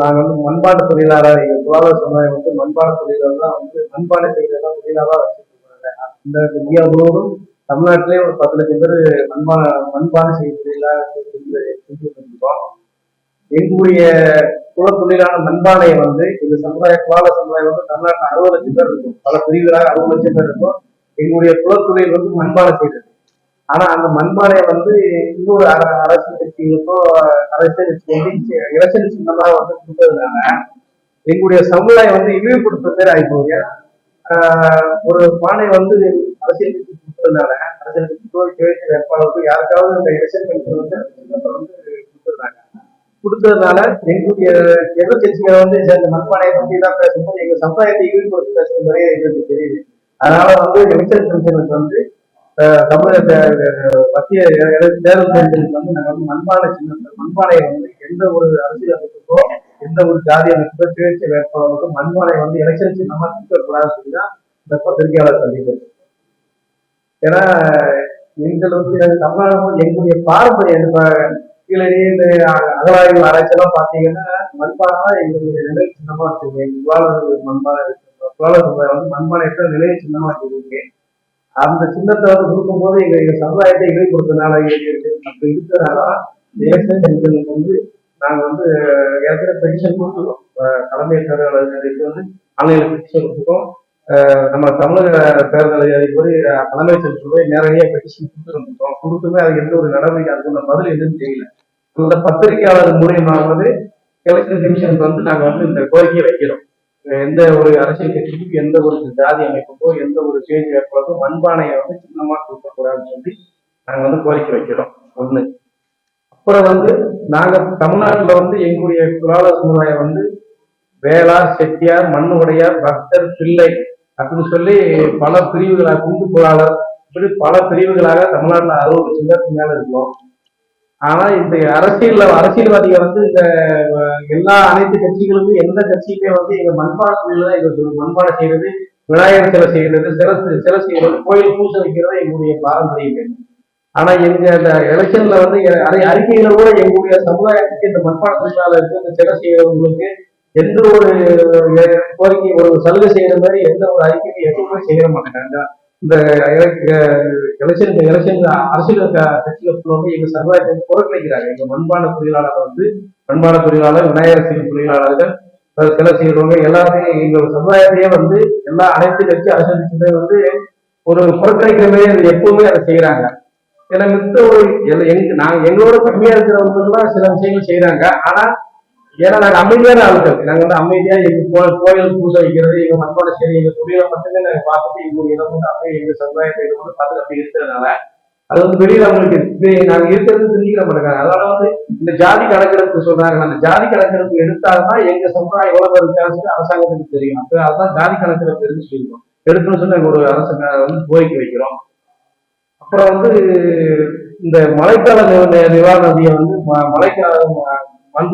நாங்கள் வந்து மண்பாட்டு தொழிலாளர். எங்கள் புலாத சமுதாயம் வந்து மண்பாட்டு தொழிலாளர் தான் வந்து மண்பானை செய்கிறதா தொழிலாளராக வச்சுருக்காங்க இருக்காங்க இந்த இந்தியா முழுவதும் தமிழ்நாட்டிலே ஒரு பத்து லட்சம் பேர் மண்பான மண்பானை செய்ய தொழிலாளர் செஞ்சு செஞ்சுட்டு இருக்கோம் எங்களுடைய குல தொழிலான மண்பானையை வந்து இந்த சமுதாய குலால சமுதாயம் வந்து தமிழ்நாட்டில் அறுபது லட்சம் பேர் இருக்கும். பல பிரிவுகளாக அறுபது லட்சம் பேர் இருக்கும். எங்களுடைய குலத்தொழில் வந்து மண்பானை செய்யறது ஆனா அந்த மண்பானை வந்து இன்னொரு அரசு அரசியல் கட்சிகளுக்கோ அரசியல் கட்சி வந்து எலெக்ஷன் சின்னமாக வந்து கொடுத்ததுனால எங்களுடைய சமுதாயம் வந்து இழிவுபடுத்த பேர் ஆகி ஏன்னா ஒரு பானை வந்து அரசியல் கட்சி கொடுத்ததுனால அரசியல் கட்சிக்கோ கேட்டு வேட்பாளருக்கும் யாருக்காவது அந்த எலெக்ஷன் கட்சி வந்து கொடுத்துருந்தாங்க கொடுத்ததுனால எங்களுடைய எதிர்கட்சிகளை வந்து சரி, இந்த மண்பானையை பற்றி தான் பேசும்போது எங்க சமுதாயத்தை இழிவுபடுத்தி பேசுற மாதிரியே எங்களுக்கு தெரியுது. அதனால வந்து எலெக்ஷன் கமிஷனுக்கு வந்து தமிழக மத்திய தேர்தல் தேர்தலுக்கு வந்து நாங்கள் வந்து மண்பானை சின்னத்தை மண்பானையை வந்து எந்த ஒரு அரசியல் அமைப்புக்கோ எந்த ஒரு ஜாதி அமைப்புக்கோ சுயேட்சை வேட்பாளருக்கோ மண்பானை வந்து எலெக்ஷன் சின்னமா கொடுக்கக்கூடாதுன்னு சொல்லி தான் இந்த பத்திரிகையாளர் சந்திப்பு. ஏன்னா எங்களுக்கு தமிழகம் எங்களுடைய பாரம்பரியம் இப்ப கீழடி இந்த அ- ஆராய்ச்சியெல்லாம் பார்த்தீங்கன்னா மண்பானை தான் எங்களுடைய நிலை சின்னமா வச்சிருக்கு. எங்க புலாளர் மண்பானை இருக்கு புலாளர் சமுதாயம் வந்து மண்பானை நிலையை சின்னமா வச்சிருக்கு அந்த சின்னத்தை வந்து கொடுக்கும்போது எங்க எங்க சமுதாயத்தை இழிவுபடுத்தினால அப்படி இருக்கிறதுனால எலெக்ஷன் கமிஷனுக்கு வந்து நாங்க வந்து ஏற்கனவே பெட்டிஷன் கொடுத்துருக்கோம். தலைமை தேர்தல் அதிகாரிக்கு வந்து ஆன்லைன்ல பெட்டிஷன் கொடுத்துருக்கோம். நம்ம தமிழக தேர்தல் அதிகாரி தலைமை சென்று போய் நேரடியாக பெட்டிஷன் கொடுத்துருந்தோம் கொடுத்துமே அது எந்த ஒரு நடவடிக்கை அதுக்குள்ள பதில் எதுவும் தெரியல. இந்த பத்திரிகையாளர் மூலியமாவது எலெக்ஷன் கமிஷனுக்கு வந்து நாங்கள் வந்து இந்த கோரிக்கையை வைக்கிறோம். எந்த ஒரு அரசியல் கட்சிக்கும் எந்த ஒரு ஜாதி அமைப்புக்கோ எந்த ஒரு சுயேட்சை வேட்பாளருக்கோ மண்பானையை வந்து சின்னமா கொடுக்கக்கூடாதுன்னு சொல்லி நாங்க வந்து கோரிக்கை வைக்கிறோம். ஒண்ணு. அப்புறம் வந்து நாங்க தமிழ்நாட்டுல வந்து எங்களுடைய குலால சமுதாயம் வந்து வேளார் செட்டியார் மண்ணுடையார் பக்தர் பிள்ளை அப்படின்னு சொல்லி பல பிரிவுகளாக குண்டு குலாளர் இப்படி பல பிரிவுகளாக தமிழ்நாட்டுல அறுபது சிங்கத்துக்கு மேல இருக்கோம். ஆனா இந்த அரசியல் அரசியல்வாதிகள் வந்து இந்த எல்லா அனைத்து கட்சிகளுக்கும் எந்த கட்சியுமே வந்து எங்க மண்பாட தொழில எங்க மண்பானை செய்யறது விநாயகர் சிலை செய்யறது சிறப்பு சிலை செய்யறது கோயில் பூசை வைக்கிறது எங்களுடைய பாரம்பரியம். ஆனா எங்க இந்த எலெக்ஷன்ல வந்து அறிக்கையில கூட எங்களுடைய சமுதாயத்துக்கு இந்த மண்பாட தொழிலாளருக்கு இந்த சிலை செய்யறவங்களுக்கு எந்த ஒரு கோரிக்கை ஒரு சலுகை செய்யற மாதிரி எந்த ஒரு அறிக்கையும் எப்பவுமே செய்ய மாட்டேங்கிறாங்க. இந்த எலெக்ஷன் எலெக்ஷன் அரசியல் க- கட்சிகள் எங்க சமுதாயத்தை புறக்கணிக்கிறாங்க. எங்க மண்பான தொழிலாளர் வந்து மண்பான தொழிலாளர் விநாயகர் சிவன் தொழிலாளர்கள் அஹ் சிலை செய்யறவங்க எல்லாருமே எங்க சமுதாயத்தையே வந்து எல்லா அனைத்து கட்சி அரசியல் கட்சியுமே வந்து ஒரு புறக்கணிக்கிற மாதிரி எப்பவுமே அதை செய்யறாங்க ஏன்னா மித்த ஒரு எங்க நாங்க எங்களோட கம்மியா இருக்கிறவங்க சில விஷயங்கள் செய்யறாங்க ஆனா ஏன்னா நாங்க அமைதியான ஆளுகள். நாங்க வந்து அமைதியா எங்க கோ- கோயில் பூஜை வைக்கிறது எங்க மக்களோட சரி எங்க தொழிலை மட்டுமே நாங்க பார்த்துட்டு எங்க இடம் வந்து அப்படியே எங்க சமுதாயத்தை இடம் வந்து பார்த்து அப்படி இருக்கிறதுனால அது வந்து வெளியில அவங்களுக்கு நாங்க இருக்கிறது தெரிஞ்சுக்கிற மாட்டாங்க அதனால வந்து இந்த ஜாதி கணக்கெடுப்பு சொல்றாங்க அந்த ஜாதி கணக்கெடுப்பு எடுத்தால்தான் எங்க சமுதாயம் எவ்வளவு இருக்காங்க அரசாங்கத்துக்கு தெரியும். அப்ப அதுதான் ஜாதி கணக்கெடுப்பு எடுத்து சொல்லுவோம். எடுக்கணும்னு சொல்லி நாங்க ஒரு அரசாங்க வந்து கோரிக்கை வைக்கிறோம். அப்புறம் வந்து இந்த மழைக்கால நிவாரண நிதியை வந்து ம- மழைக்கால ம-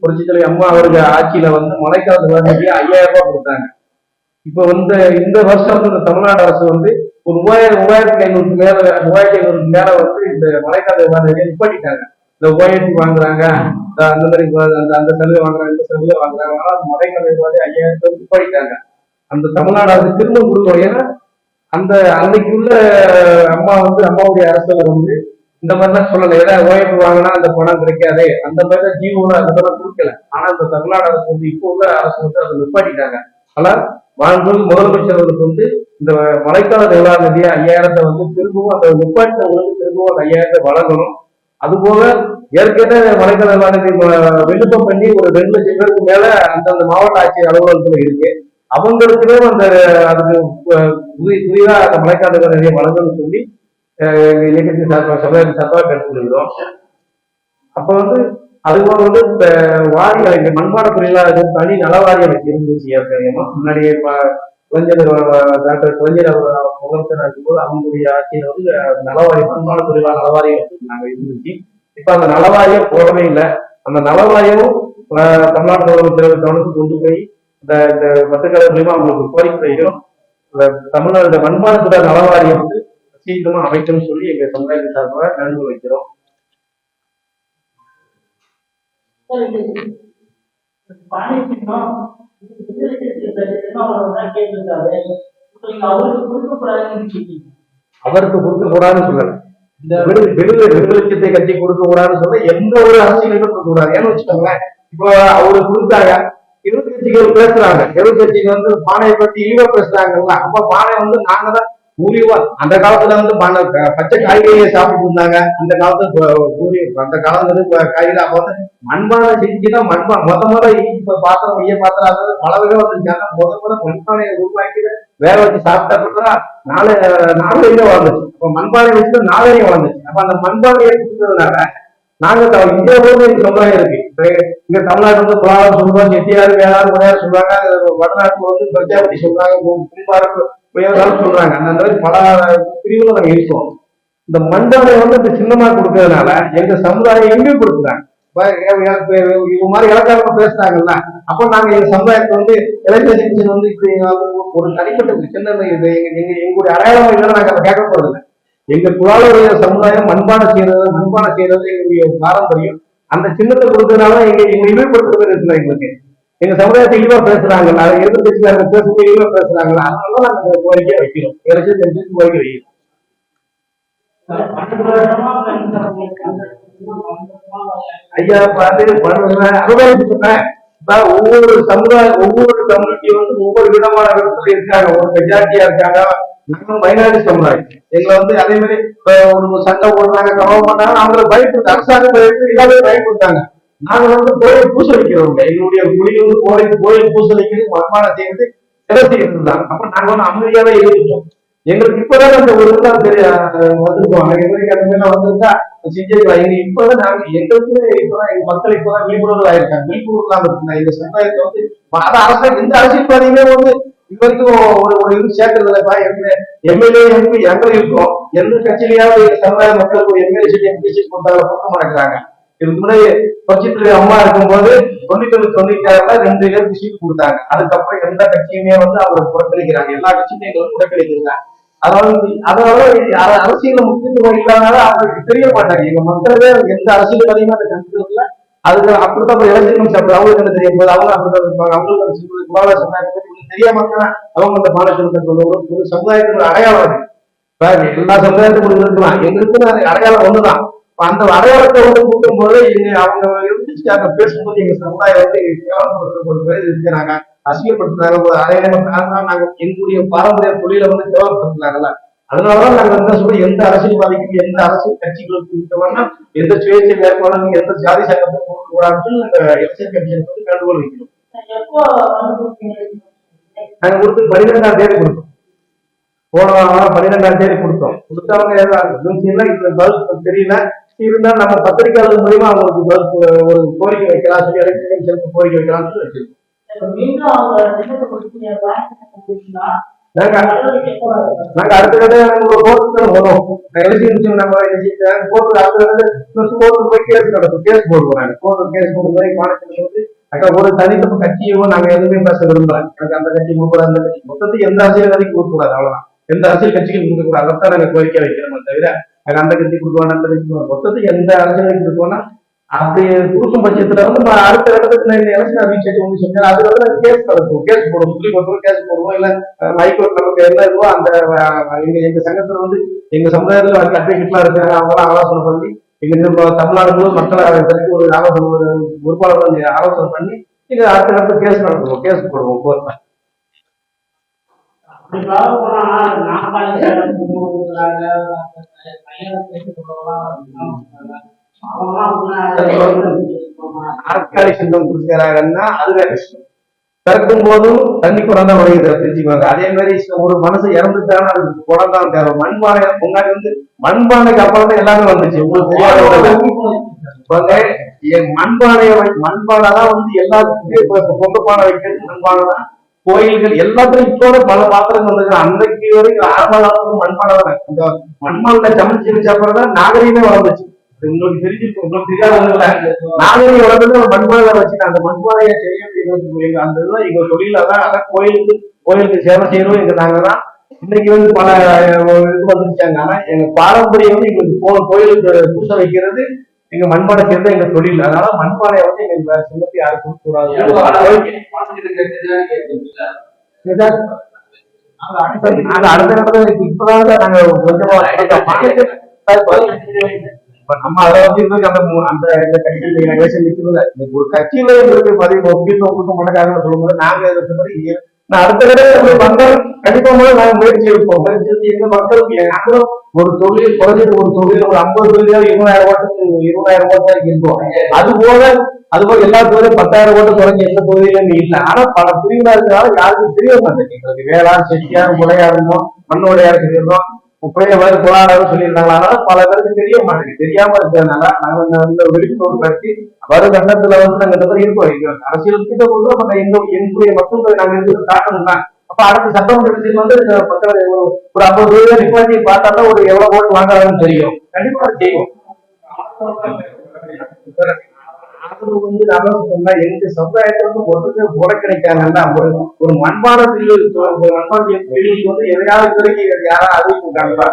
புரட்சித்தலை அம்மா அவர்கள் ஆட்சியில வந்து மழைக்காலத்து நிவாரண ஐயாயிரம் ரூபாய் கொடுத்தாங்க. இப்ப வந்து இந்த வருஷம் வந்து இந்த தமிழ்நாடு அரசு வந்து ஒரு மூவாயிரம் மூவாயிரத்தி ஐநூறுக்கு மேல மூவாயிரத்தி ஐநூறுக்கு மேல வந்து இந்த மழைக்கால நிவாரண நிதியை நிப்பாட்டிட்டாங்க. இந்த ஓஎன்டி வாங்குறாங்க அந்த மாதிரி அந்த அந்த சலுகை வாங்குறாங்க இந்த சலுகை வாங்குறாங்க. ஆனா அந்த மழைக்கால நிவாரண ஐயாயிரத்தை நிப்பாட்டிட்டாங்க. அந்த தமிழ்நாடு அரசு திரும்ப கொடுக்கணும் ஏன்னா அந்த அன்னைக்கு உள்ள அம்மா வந்து அம்மாவுடைய அரசுல வந்து இந்த மாதிரிலாம் சொல்லலை. ஏன்னா ஓய்வு வாங்கினா அந்த பணம் கிடைக்காது. அந்த மாதிரி தான் அந்த மாதிரி கொடுக்கல. ஆனா இந்த தமிழ்நாடு அரசு வந்து இப்போ உள்ள அரசு வந்து அதை நிப்பாட்டிட்டாங்க. ஆனா முதலமைச்சர் அவருக்கு வந்து இந்த மழைக்கால நிவாரண நிதி ஐயாயிரத்தை வந்து திரும்பவும் அந்த நிப்பாட்டினவங்களுக்கு திரும்பவும் அந்த ஐயாயிரத்தை வழங்கணும். அதுபோக ஏற்கனவே மழைக்கால நிவாரண நிதி விண்ணப்பம் பண்ணி ஒரு ரெண்டு லட்சம் பேருக்கு மேல அந்தந்த மாவட்ட ஆட்சியர் அலுவலகத்துல இருக்கு. அவங்களுக்குமே அந்த அதுக்கு அஹ், புதிதா அந்த மழைக்கால நிதியை வழங்கணும்னு சொல்லி இயக்கத்தின் சார்பாக சமுதாயத்தின் சார்பாக கேட்டுக்கொள்கிறோம் அப்ப வந்து அதுபோல வந்து இந்த வாரியம் இந்த மண்பான தொழிலாளர்கள் தனி எனக்கு இருந்துச்சு ஏற்கனவே முன்னாடி கலைஞர் டாக்டர் கலைஞர் அவர் முதலமைச்சராக இருக்கும்போது அவங்களுடைய ஆட்சியில வந்து நலவாரி மண்பாட மண்பான தொழிலாளர் நலவாரியம் வந்து நாங்க இருந்துச்சு இப்ப அந்த நலவாரியம் போடவே இல்லை அந்த நலவாரியமும் அஹ், தமிழ்நாடு முதலமைச்சர் கவனத்துக்கு கொண்டு போய் இந்த இந்த பத்திரிகை மூலியமா அவங்களுக்கு கோரிக்கை செய்யும் இந்த தமிழ்நாடு இந்த நலவாரியம் வந்து சீக்கிரமா அமைக்கணும்னு சொல்லி எங்க சமுதாயத்தின் சார்பாக வேண்டுகோள் வைக்கிறோம். அவருக்கு கொடுக்க கூடாதுன்னு சொல்லல. இந்த விடு- விடுதலை விடுதலை கட்சி கொடுக்க கூடாதுன்னு சொல்ல எந்த ஒரு அரசியலுமே கொடுக்க கூடாது ஏன்னு வச்சுக்கோங்களேன் இப்போ அவரு கொடுத்தாங்க எதிர்கட்சிகள் பேசுறாங்க. எதிர்கட்சிகள் வந்து பானையை பத்தி இழிவா பேசுறாங்கல்ல. அப்ப பானை வந்து நாங்க தான் ஊழிவா அந்த காலத்துல வந்து பச்சை காய்கறியை சாப்பிட்டு இருந்தாங்க. அந்த காலத்துல பூரி அந்த காலத்துல வந்து காய்கறி அப்ப வந்து மண்பானை செஞ்சுதான் மண்பா முத முறை இப்ப பாத்திரம் மைய பாத்திரம் அது பல வகை வந்துருக்காங்க. முத முறை மண்பானையை உருவாக்கி வேக வச்சு சாப்பிட்டா நாலு நாகரிகம் வளர்ந்துச்சு. அப்ப மண்பானை வச்சு நாகரிகம் வளர்ந்துச்சு. அப்ப அந்த மண்பானையை கொடுத்ததுனால நாங்க த- இந்தியா முழுவதும் சமுதாயம் இருக்கு. இங்க தமிழ்நாட்டுல வந்து புலாரம் சொல்றோம் செட்டியார் வேளாண் முறையார் சொல்றாங்க வடநாட்டுல வந்து பிரஜாபதி சொல்றாங்க. கும்பாரம் புயலாலும் சொல்றாங்க அந்த மாதிரி பல பிரிவுல நாங்க இருக்கோம் இந்த மண்டலை வந்து இந்த சின்னமா கொடுக்கறதுனால எங்க சமுதாயம் இழிவுபடுத்துறாங்க கொடுக்குறாங்க இவங்க மாதிரி இலக்காரமா பேசுறாங்கல்ல அப்ப நாங்க எங்க சமுதாயத்தை வந்து இளைஞர் வந்து இப்படி ஒரு தனிப்பட்ட சின்ன இது. எங்க எங்க எங்களுடைய அடையாளம் இல்லைன்னு நாங்க அதை கேட்க போறதில்லை. எங்க குலாலுடைய சமுதாயம் மண்பானை செய்யறது மண்பானை செய்யறது எங்களுடைய பாரம்பரியம். அந்த சின்னத்தை கொடுக்கறதுனால எங்க எங்க இழிவுபடுத்துறது இருக்குல்ல எங்களுக்கு. எங்க சமுதாயத்தை இழிவா பேசுறாங்க எதிர்த்து பேசுறாங்க பேசும்போது இழிவா பேசுறாங்க அதனால நாங்க கோரிக்கை வைக்கிறோம். எலெக்ஷன் கமிஷன் கோரிக்கை வைக்கிறோம். ஐயா பார்த்து பண்ணுவேன் அதுதான் சொன்னேன். நான் ஒவ்வொரு சமுதாயம் ஒவ்வொரு கம்யூனிட்டி வந்து ஒவ்வொரு விதமான விதத்துல இருக்காங்க. ஒரு மெஜாரிட்டியா இருக்காங்க. நாங்களும் மைனாரிட்டி சமுதாயம். எங்களை வந்து அதே மாதிரி ஒரு சண்டை போடுறாங்க கவனம் பண்ணாங்க அவங்களுக்கு பயப்படுத்த அரசாங்கம் பயப்படுத்தி எல்லாமே பயப்படுத்தாங்க நாங்க வந்து கோயில் பூசலிக்கிறோம் எங்களுடைய மொழி வந்து கோயில் கோயில் பூசலிக்கிறது வருமானம் செய்யறது சிலை செய்யறது தான் அப்ப நாங்க வந்து அமைதியாவே இருந்துட்டோம். எங்களுக்கு இப்பதான் அந்த ஒரு தான் தெரிய வந்திருக்கோம். எங்களுக்கு அந்த மாதிரிலாம் வந்திருக்கா செஞ்சிருக்கலாம் எங்க இப்பதான் நாங்க எங்களுக்கு இப்பதான் எங்க மக்கள் இப்பதான் விழிப்புணர்வு ஆயிருக்காங்க. விழிப்புணர்வு தான் இருக்குங்க. இந்த சமுதாயத்தை வந்து அத அரசு எந்த அரசியல்வாதியுமே வந்து இது வரைக்கும் ஒரு ஒரு இது சேர்க்கறதுலப்பா எங்க எம்எல்ஏ எம்பி எங்க இருக்கோம் எந்த கட்சியிலயாவது சமுதாய மக்களுக்கு எம்எல்ஏ சீட் எம்பி சீட் கொடுக்க மாட்டேங்கிறாங்க இதுக்கு முன்னாடி பட்ஜெட்ல அம்மா இருக்கும்போது தொண்ணூத்தி தொண்ணூத்தி ஆறுல ரெண்டு பேருக்கு சீட் கொடுத்தாங்க. அதுக்கப்புறம் எந்த கட்சியுமே வந்து அவரை புறக்கணிக்கிறாங்க. எல்லா கட்சியுமே எங்களை புறக்கணிக்கிறாங்க. அதாவது அதனால அரசியல முக்கியத்துவம் இல்லாதனால அவங்களுக்கு தெரிய மாட்டாங்க. எங்க மக்களே எந்த அரசியல் அரசியல்வாதியுமே அதை கண்டுக்கிறதுல அதுக்கு அப்படித்தான் அப்புறம் எலெக்ஷன் சாப்பிடு அவங்களுக்கு என்ன தெரியும்? போது அவங்க அப்படித்தான் இருப்பாங்க. அவங்களுக்கு அந்த சிம்பு- குலால சமுதாயத்தை தெரியாம அவங்க அந்த பாலசனத்தை ஒரு ஒரு சமுதாயத்துக்கு அடையாளம் எல்லா சமுதாயத்துக்கும் இருக்கலாம். எங்களுக்கு அடையாளம் ஒண்ணுதான். அந்த அடையாளத்தை வந்து கூட்டும் போது எங்க அவங்க இருந்துச்சு பேசும்போது எங்க சமுதாயம் வந்து ஒரு பேர் இருக்கிறாங்க. அசிங்கப்படுத்துறாங்க ஒரு அதே நாங்க எங்களுடைய பாரம்பரிய தொழிலை வந்து கேவலப்படுத்துறாங்கல்ல. அதனாலதான் நாங்க என்ன சொல்றோம் எந்த அரசியல்வாதிக்கும் எந்த அரசியல் கட்சிகளுக்கு இருக்கணும்னா எந்த சுயேட்சை மேற்கொள்ள எந்த ஜாதி சட்டத்தை போக கூடாதுன்னு இந்த எலெக்ஷன் கமிஷன் வந்து வேண்டுகோள் வைக்கிறோம். நாங்க கொடுத்து பன்னிரெண்டாம் தேதி கொடுத்தோம். போன வாரம் பன்னிரெண்டாம் தேதி கொடுத்தோம். கொடுத்தவங்க ஏதாவது பதில் தெரியல. இருந்தா நம்ம பத்திரிகையாளர் மூலியமா அவங்களுக்கு ஒரு கோரிக்கை வைக்கலாம் சொல்லி எலெக்ஷன் கமிஷனுக்கு கோரிக்கை வச்சிருக்கோம். நாங்க? நாங்க அடுத்த தடவை நம்ம கோர்ட்டு வரும் எலெக்ஷன் நம்ம கோர்ட்டு அடுத்த தடவை கோர்ட்டு போய் கேஸ் நடக்கும். கேஸ் போடுவோம் நாங்க. கோர்ட்டு கேஸ் போடும் போது மாநிலத்தில் வந்து அக்கா ஒரு தனித்தப்ப கட்சியோ நாங்க எதுவுமே பேச விரும்பல. எனக்கு அந்த கட்சி கொடுக்கூடாது அந்த கட்சி. மொத்தத்துக்கு எந்த அரசியல்வாதிக்கும் கொடுக்கக்கூடாது அவ்வளவுதான். எந்த அரசியல் கட்சிக்கும் கொடுக்கக்கூடாது அதான் நாங்க கோரிக்கை வைக்கிறோமே தவிர நாங்க அந்த கட்சி கொடுக்குவோம் அந்த கட்சி மொத்தத்துக்கு எந்த அரசியலையும் கொடுக்கோம்னா அப்படி கொடுக்கும் பட்சத்துல வந்து அடுத்த இடத்துக்கு நான் எலெக்ஷன் அறிவிச்சு வந்து சொன்னேன் அது வந்து கேஸ் நடத்துவோம் கேஸ் போடுவோம். சுப்ரீம் கோர்ட்ல கேஸ் போடுவோம். இல்ல ஹைகோர்ட் நமக்கு என்ன இதுவோ அந்த எங்க எங்க சங்கத்துல வந்து எங்க சமுதாயத்துல வந்து அட்வொகேட்லாம் இருக்காங்க. அவங்களாம் ஆலோசனை பண்ணி எங்க தமிழ்நாடு முழு மக்கள் ஒரு ஆலோசனை ஒரு பொறுப்பாளர் வந்து ஆலோசனை பண்ணி எங்க அடுத்த இடத்துல கேஸ் நடத்துவோம். கேஸ் போடுவோம். கோர்ட்ல அப்படி பார்க்க போனா நாப்பாளையம் நாற்காலி சின்னம் கொடுக்குறாங்கன்னா அது வேற விஷயம் பிறக்கும் போதும் தண்ணி குடம் தான் வருகிறது தெரிஞ்சுக்குவாங்க அதே மாதிரி ஒரு மனசு இறந்துட்டாலும் அதுக்கு குடம் தான் தேவை. மண்பானை முன்னாடி வந்து மண்பானைக்கு அப்புறம் தான் எல்லாமே வந்துச்சு. உங்களுக்கு தெரியாத. என் மண்பானையை மண்பானை தான் வந்து எல்லாத்துக்கும் இப்ப பொங்க பானை வைக்கிறது. மண்பானை தான். கோயில்கள் எல்லாத்துலயும் இப்போட பல பாத்திரங்கள் வந்துருக்கு அன்றைக்கு வரைக்கும் ஆரம்ப காலத்துல மண்பானை இந்த மண்பானை சமைச்சு வச்ச அப்புறம் தான் நாகரீகமே வளர்ந்துச்சு. உங்களுக்கு தெரிஞ்சிருக்கும் உங்களுக்கு தெரியாதவங்கள நாகரீக வளர்ந்து ஒரு மண்பானை வச்சுட்டு அந்த மண்பானையை செய்ய அந்த இதுதான் எங்க தொழில தான். அதான் கோயிலுக்கு கோயிலுக்கு சேவை செய்யணும் எங்க நாங்க தான். இன்னைக்கு வந்து பல இது வந்துருச்சாங்க ஆனா எங்க பாரம்பரியம் வந்து எங்களுக்கு போ கோயிலுக்கு பூசை வைக்கிறது எங்க மண்பானை செய்யறது எங்க தொழில். அதனால மண்பானையை வந்து எங்களுக்கு வேற சின்னத்தை யாரும் கொடுக்க கூடாது இதுதான் நாங்க அடுத்த இப்பதான் நாங்க கொஞ்சமா நம்ம அதை வந்து அந்த அந்த இந்த கட்சியில ஒரு கட்சியில எங்களுக்கு பதிவு முக்கியத்துவம் கொடுக்க மாட்டாங்க சொல்லும்போது நாங்க மாதிரி நான் அடுத்த கட்ட மக்கள் கண்டிப்பா முதல்ல நாங்க முயற்சி எடுப்போம். எங்க மக்களுக்கு நாங்களும் ஒரு தொழில் குறைஞ்சது ஒரு தொழில் ஒரு ஐம்பது தொழிலோ இருபதாயிரம் ஓட்டத்துக்கு இருபதாயிரம் ஓட்டம் இருக்கும் அது போக அது போக எல்லா தொழிலும் பத்தாயிரம் ஓட்டம் குறைஞ்ச எந்த தொழிலும் இல்ல. ஆனா பல பிரிவுகளா இருக்கிறனால யாருக்கும் தெரிய மாட்டேங்குது. வேளாண் செட்டியார் முறையா இருந்தோம் மண்ணோடையா இருந்தோம் முப்பைய பேர் குழாரம் சொல்லியிருந்தாங்க அதனால பல பேருக்கு தெரிய மாட்டேங்குது. தெரியாம இருக்கிறதுனால நாங்க இந்த- விழிப்புணர்வு நடத்தி வரும் கண்டத்துல வந்து நாங்க மாதிரி இருக்கோம். அரசியல் கிட்ட கொண்டு நம்ம எங்களுடைய மக்கள் நாங்க இருந்து காட்டணும் தான் அப்ப அடுத்த சட்டமன்றத்தில் வந்து இந்த மக்கள் ஒரு- ஐம்பது ரூபாய் நிப்பாட்டி பார்த்தா தான் ஒரு எவ்வளவு ஓட்டு வாங்குறாங்கன்னு தெரியும். கண்டிப்பா அதை செய்வோம் அது வந்து நான் சொன்னா எங்க சமுதாயத்திற்கு ஒருத்தருக்கு புற கிடைக்காங்கன்னா ஒரு ஒரு மண்பானத்தில் ஒரு மண்பான தொழிலுக்கு வந்து எதையாவது கிடைக்க யாராவது அறிவிச்சுட்டாங்களா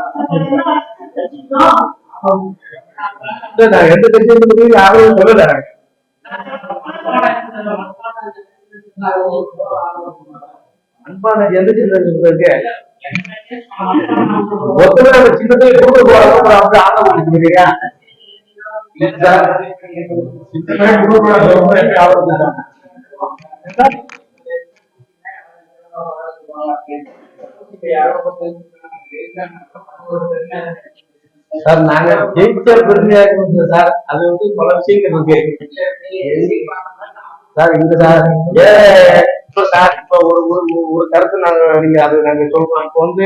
நான் எந்த கட்சியை யாரும் சொல்லல. மண்பானை எந்த சின்னத்துக்கு இருக்கு மொத்தமே நம்ம சின்னத்தை கொடுக்க போறோம். அப்படி ஆட்டம் பண்ணிக்கிறீங்க சார் நாங்க ஜெயிச்ச பெருமையா இருக்கு சார். அது வந்து பல விஷயங்கள் இருக்கு. சார் இங்க சார் ஏ இப்ப சார் இப்ப ஒரு ஒரு ஒரு கருத்து நாங்க நீங்க அது நாங்க சொல்றோம். இப்ப வந்து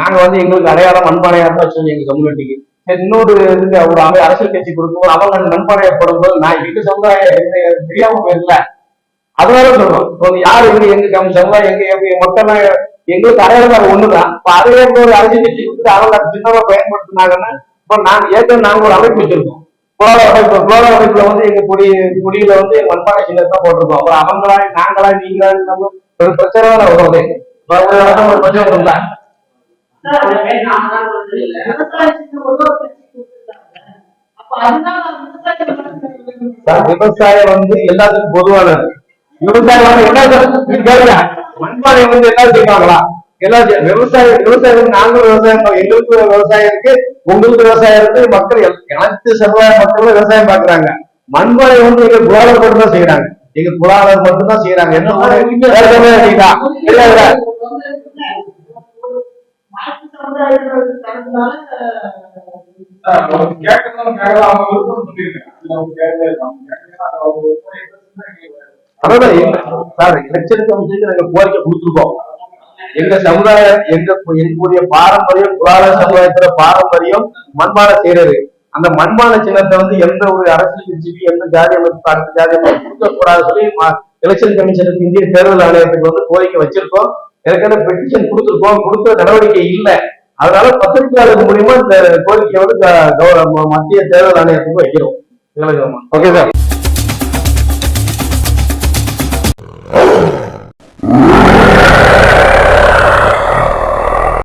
நாங்க வந்து எங்களுக்கு அடையாளம் மண்பானையா தான் வச்சோம் எங்க கம்யூனிட்டிக்கு இன்னொரு இதுக்கு ஒரு அமை அரசியல் கட்சி கொடுக்கும்போது அவங்க மண்பானையா போடும்போது நான் எங்க சமுதாயம் தெரியாம போயிருந்தல அதனால சொல்றோம். இப்போ யாரு எங்க எங்க கம் சமுதாயம் எங்க மக்கள் எங்களுக்கு அடையாளம் ஒண்ணுதான். இப்ப அதே ஒரு அரசியல் கட்சி கொடுத்து அவங்க சின்னமா பயன்படுத்தினாங்கன்னா இப்போ நாங்க ஏற்கனவே நாங்க ஒரு அமைப்பு வச்சிருக்கோம். புலோர அமைப்பு புலோர அமைப்புல வந்து எங்க குடி குடியில வந்து மண்பானை சின்னத்தை போட்டிருக்கோம். அப்புறம் அவங்களா நாங்களா நீங்களா ஒரு பிரச்சனை தான் இப்ப ஒரு பிரச்சனை சார் விவசாயம் வந்து எல்லாத்துக்கும் பொதுவானது. விவசாயம் என்ன. மண்பானை வந்து எல்லாம் செய்வாங்களா? எல்லாம் செய்- விவசாயம் விவசாயம் நாங்களும் விவசாயம் பா- எங்களுக்கு விவசாயம் இருக்கு. உங்களுக்கு விவசாயம் இருக்கு மக்கள் அனைத்து சமுதாய மக்களும் விவசாயம் பாக்குறாங்க மண்பானை வந்து எங்க குலாளர் மட்டும் தான் செய்யறாங்க எங்க குலாளர் மட்டும் தான் செய்யறாங்க அதான் சார் எலெக்ஷனுக்கு வந்து நாங்க கோரிக்கை கொடுத்துருக்கோம். எங்க சமுதாயம் எங்க எங்களுடைய பாரம்பரியம் புராண சமுதாயத்துல பாரம்பரியம் மண்பானை செய்யறது அந்த மண்பான சின்னத்தை வந்து எந்த ஒரு அரசியல் கட்சிக்கு எந்த ஜாதி அமைப்பு அடுத்த ஜாதி அமைப்பு கொடுக்க கூடாது சொல்லி எலெக்ஷன் கமிஷனுக்கு இந்திய தேர்தல் ஆணையத்துக்கு வந்து கோரிக்கை வச்சிருக்கோம். ஏற்கனவே பெட்டிஷன் கொடுத்துருக்கோம். கொடுத்த நடவடிக்கை இல்லை. அதனால பத்திரிகையாளர் மூலியமா இந்த கோரிக்கையை வந்து மத்திய தேர்தல் ஆணையத்துக்கு வைக்கிறோம். Okay sir.